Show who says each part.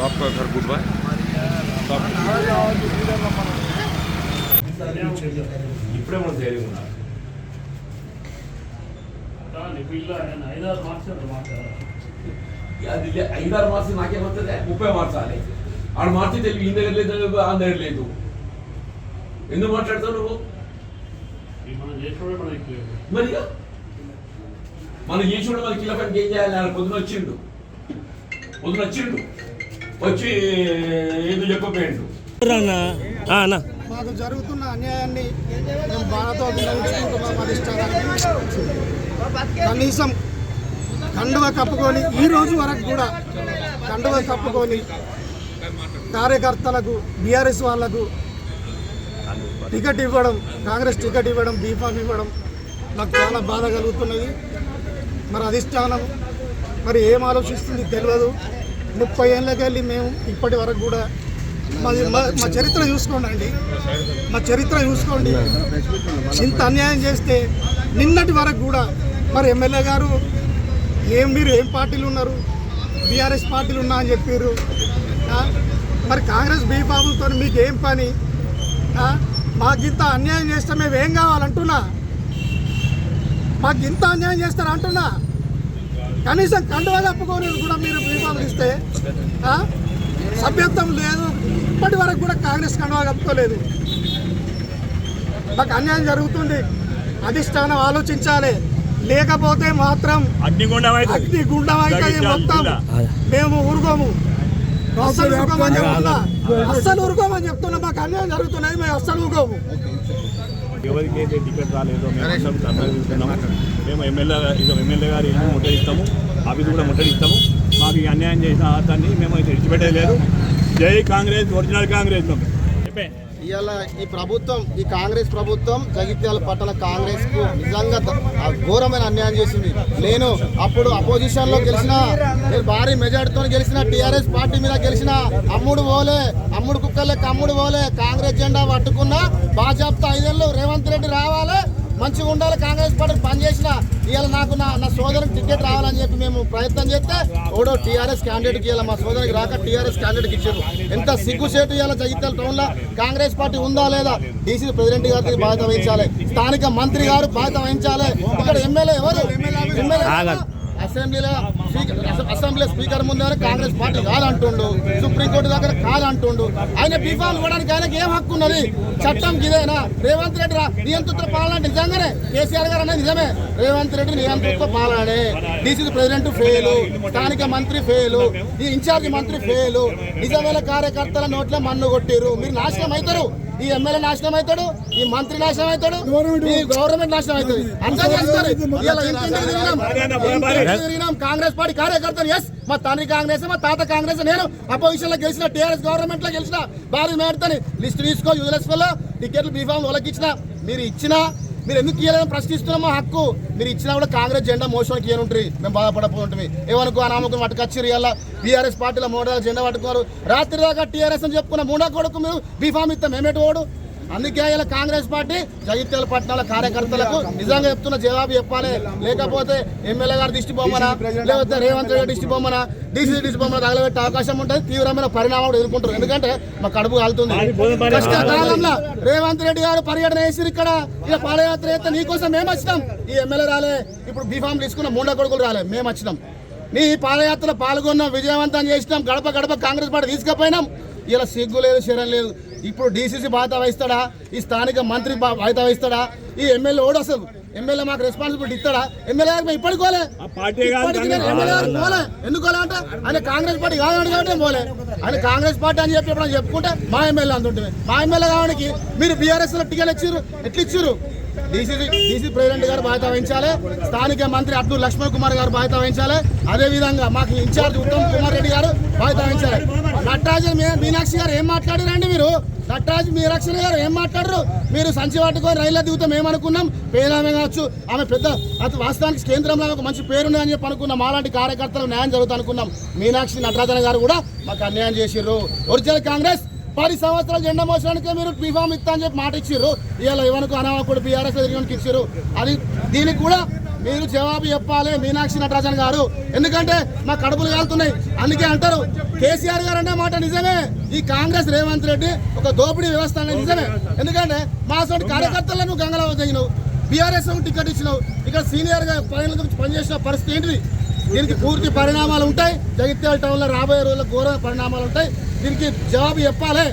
Speaker 1: आपका घर गुडवा
Speaker 2: ఇప్పుడే మనం ధైర్యం ఉన్నారు
Speaker 3: కానీ వీళ్ళ ఆయన ఐదారు మార్క్స్ అంటారు మాట్లాడారు
Speaker 2: అది లే- ఐదారు మార్క్స్ నాకేమవుతుంది ముప్పై మార్చాలి ఆడు మార్చి తెలివి ఈ దగ్గర లేదు ఆ దగ్గర లేదు ఎందుకు మాట్లాడతావు నువ్వు
Speaker 3: ఈ మనం చేసుకోవడం మనకి లేదు.
Speaker 2: మరి ఇక మనం చేసి కూడా మనకి కిలో పనికి ఏం చేయాలి? ఆయన పొద్దున వచ్చిండు. పొద్దున వచ్చిండు. వచ్చి ఏదో చెప్పపోయిండు
Speaker 4: మాకు జరుగుతున్న అన్యాయాన్ని మేము బాధతో కనీసం కండువ కప్పుకొని ఈ రోజు వరకు కూడా కండువ కప్పుకొని కార్యకర్తలకు బీఆర్ఎస్ వాళ్ళకు టికెట్ ఇవ్వడం కాంగ్రెస్ టికెట్ ఇవ్వడం బీఫామ్ ఇవ్వడం నాకు చాలా బాధ కలుగుతున్నది. మరి అధిష్టానం మరి ఏం ఆలోచిస్తుంది తెలియదు ముప్పై ఏళ్ళకెళ్ళి మేము ఇప్పటి వరకు కూడా మాది మా- మా చరిత్ర చూసుకోండి అండి. మా చరిత్ర చూసుకోండి. ఇంత అన్యాయం చేస్తే నిన్నటి వరకు కూడా మరి ఎమ్మెల్యే గారు ఏం మీరు ఏం పార్టీలు ఉన్నారు? బీఆర్ఎస్ పార్టీలు ఉన్నా అని చెప్పారు మరి కాంగ్రెస్ బీఫాములతో మీకు ఏం పని? ఆ? మాకు ఇంత అన్యాయం చేస్తే మేము ఏం కావాలంటున్నా? మాకు ఇంత అన్యాయం చేస్తారు అంటున్నా? కనీసం కండువా కప్పుకొని కూడా మీరు ఆ? సభ్యత్వం లేదు. ఇప్పటి వరకు కూడా కాంగ్రెస్ కండువా కప్పుకోలేదు. మాకు అన్యాయం జరుగుతుంది. అధిష్టానం ఆలోచించాలి. లేకపోతే మాత్రం
Speaker 5: అగ్నిగుండం అయితే
Speaker 4: అగ్ని గుండం అయితే మొత్తం. మేము ఊరుకోము. అస్సలు ఊరుకోమని చెప్తున్నా. అస్సలు ఊరుకోమని చెప్తున్నా. మాకు అన్యాయం జరుగుతున్నది మేము అస్సలు ఊరుకోము.
Speaker 5: ఎవరికి అయితే టికెట్ రాలేదో మేము ధర్నా మేము ఎమ్మెల్యే ఎమ్మెల్యే గారి ఇల్లు ముట్టడిస్తాము. ఆఫీస్ కూడా ముట్టడిస్తాము. మాకు అన్యాయం చేసిన అతన్ని మేము అయితే విడిచిపెట్టేది లేదు జై కాంగ్రెస్ ఒరిజినల్ కాంగ్రెస్. చెప్పే.
Speaker 6: ఇవాళ ఈ ప్రభుత్వం ఈ కాంగ్రెస్ ప్రభుత్వం జగిత్యాల పట్టణ కాంగ్రెస్కు నిజంగా ఘోరమైన అన్యాయం చేసింది. నేను అప్పుడు అపోజిషన్లో గెలిచిన భారీ మెజార్టీతో గెలిచిన టిఆర్ఎస్ పార్టీ మీద గెలిచిన అమ్ముడు పోలే అమ్ముడు కుక్కలే అమ్ముడు పోలే కాంగ్రెస్ జెండా పట్టుకున్నా బాజాప్తా ఐదేళ్ళు రేవంత్ రెడ్డి రావాలి మంచిగా ఉండాలి కాంగ్రెస్ పార్టీ పనిచేసిన ఇవాళ నాకు నా నా సోదరునికి టికెట్ రావాలని చెప్పి మేము ప్రయత్నం చేస్తే ఓడో టీఆర్ఎస్ క్యాండిడేట్కి ఇవాళ మా సోదరునికి రాక టీఆర్ఎస్ క్యాండిడేట్కి ఇచ్చారు. ఎంత సిగ్గుసేటు ఇవాళ జగిత్యాల టౌన్లో కాంగ్రెస్ పార్టీ ఉందా లేదా? డీసీ ప్రెసిడెంట్ గారికి బాధ్యత వహించాలి. స్థానిక మంత్రి గారు బాధ్యత వహించాలి. ఇక్కడ ఎమ్మెల్యే ఎవరు? ఎమ్మెల్యే అసెంబ్లీలో అసెంబ్లీ స్పీకర్ ముందే కాంగ్రెస్ పార్టీ కాదంటుండు సుప్రీంకోర్టు దగ్గర కాదంటుండు. ఆయన బీఫామ్ ఇవ్వడానికి ఆయనకి ఏం హక్కు ఉన్నది? చట్టం ఇదేనా? రేవంత్ రెడ్డి నియంతృత్వ నియంత్రిత పాలన నిజంగానే? కేసీఆర్ గారు అనేది నిజమే. రేవంత్ రెడ్డి నియంతృత్వ పాలనే. డీసీ ప్రెసిడెంట్ ఫెయిల్ స్థానిక మంత్రి ఫెయిల్ ఈ ఇన్ఛార్జ్ మంత్రి ఫెయిల్ నిజమైన కార్యకర్తల నోట్ల మన్ను కొట్టారు మీరు నాశనం అవుతారు. ఈ ఎమ్మెల్యే నాశనం అవుతాడు ఈ మంత్రి నాశనం అవుతాడు ఈ గవర్నమెంట్ నాశనం అవుతుంది తిరిగినాం. కాంగ్రెస్ పార్టీ కార్యకర్తలు ఎస్ మా తండ్రి కాంగ్రెస్ మా తాత కాంగ్రెస్ నేను అపోజిషన్లో గెలిచిన టీఆర్ఎస్ గవర్నమెంట్లో గెలిచిన. భారీ మేడతని లిస్ట్ తీసుకో యూఎల్ఎస్లో టికెట్లు బీఫామ్ వాళ్ళకి ఇచ్చిన. మీరు ఇచ్చినా మీరు ఎందుకు ఇవ్వలేదని ప్రశ్నిస్తున్నామో హక్కు. మీరు ఇచ్చినా కూడా కాంగ్రెస్ జెండా మోసానికి ఏనుంటుంది మేము బాధపడపోతుంటుంది ఏమనుకో ఆ నామకం పట్టుకొచ్చారు ఇలా బీఆర్ఎస్ పార్టీలో మూడు జెండా పట్టుకున్నారు. రాత్రి దాకా టీఆర్ఎస్ అని చెప్పుకున్న మూడా కొడుకు మీరు బీఫామ్ ఇస్తాం మేమేటి ఓడు అందుకే ఇలా కాంగ్రెస్ పార్టీ జగిత్యాల పట్టణాల కార్యకర్తలకు నిజంగా చెప్తున్న జవాబు చెప్పాలి. లేకపోతే ఎమ్మెల్యే గారు దిష్టి బొమ్మన లేకపోతే రేవంత్ రెడ్డి దిష్టి బొమ్మన డీసీ దిష్టి బొమ్మన తగలబెట్టే అవకాశం ఉంటుంది. తీవ్రమైన పరిణామం కూడా ఎదుర్కొంటారు. ఎందుకంటే మా కడుపు కాలుతుంది. కష్టకాలంలో రేవంత్ రెడ్డి గారు పర్యటన చేసిరు ఇక్కడ. ఇక పాదయాత్ర అయితే నీకోసం మేము వచ్చినాం. ఈ ఎమ్మెల్యే రాలే. ఇప్పుడు బీఫామ్ తీసుకున్న మూడో కొడుకులు రాలే. మేము వచ్చినాం. నీ పాదయాత్రలో పాల్గొన్నాం విజయవంతం చేసినాం గడప గడప కాంగ్రెస్ పార్టీ తీసుకుపోయినాం. ఇలా సిగ్గు లేదు శరం లేదు. ఇప్పుడు డీసీసీ బాధ్యత వహిస్తాడా? ఈ స్థానిక మంత్రి బాధ్యత వహిస్తాడా? ఈ ఎమ్మెల్యే ఓడు అసలు. ఎమ్మెల్యే మాకు రెస్పాన్సిబిలిటీ ఇస్తాడా? ఎమ్మెల్యే గారికి ఇప్పటికి పోలే.
Speaker 5: కాదు
Speaker 6: పోలే. ఎందుకు పోలే అంటే ఆయన కాంగ్రెస్ పార్టీ కాదని కాబట్టి పోలే. ఆయన కాంగ్రెస్ పార్టీ అని చెప్పి ఎప్పుడైనా చెప్పుకుంటే మా ఎమ్మెల్యే అందుంటుంది మా ఎమ్మెల్యే కావడానికి మీరు బీఆర్ఎస్లో టికెట్ ఇచ్చారు ఎట్లా ఇచ్చారు డీసీసీ డీసీ ప్రెసిడెంట్ గారు బాధ్యత వహించాలి. స్థానిక మంత్రి అబ్దుల్ లక్ష్మణ్ కుమార్ గారు బాధ్యత వహించాలి. అదే విధంగా మాకు ఇన్ఛార్జ్ ఉత్తమ్ కుమార్ రెడ్డి గారు బాధ్యత వహించాలి. నటరాజు మీ- మీనాక్షి గారు ఏం మాట్లాడారండి మీరు? నటరాజు మీనాక్షి గారు ఏం మాట్లాడరు? మీరు సంచి పట్టుకొని రైల్లో దిగుతాం ఏమనుకున్నాం పేరామె కావచ్చు ఆమె పెద్ద వాస్తవానికి కేంద్రంలో ఒక మంచి పేరుంది అని చెప్పి అనుకున్నాం. అలాంటి కార్యకర్తలకు న్యాయం జరుగుతుంది అనుకున్నాం. మీనాక్షి నటరాజన్ గారు కూడా మాకు అన్యాయం చేసిర్రు. ఒరిజినల్ కాంగ్రెస్ పది సంవత్సరాలు జెండా మోసడానికి మీరు బీఫామ్ ఇస్తా అని చెప్పి మాట ఇచ్చారు ఇవాళ ఇవనుకు అనవాకుడు బీఆర్ఎస్ తిరిగి ఇచ్చారు అది దీనికి కూడా మీరు జవాబు చెప్పాలి మీనాక్షి నటరాజన్ గారు. ఎందుకంటే మా కడుపులు కాలుతున్నాయి. అందుకే అంటారు కేసీఆర్ గారు అనే మాట నిజమే. ఈ కాంగ్రెస్ రేవంత్ రెడ్డి ఒక దోపిడీ వ్యవస్థ అనేది నిజమే. ఎందుకంటే మా సొంత కార్యకర్తలను గంగలో తగినవు బీఆర్ఎస్ టికెట్ ఇచ్చినావు. ఇక్కడ సీనియర్గా గురించి నుంచి పనిచేసిన పరిస్థితి ఏంటిది? దీనికి పూర్తి పరిణామాలు ఉంటాయి. జగిత్యాల టౌన్లో రాబోయే రోజుల్లో ఘోర పరిణామాలు ఉంటాయి. దీనికి జవాబు చెప్పాలి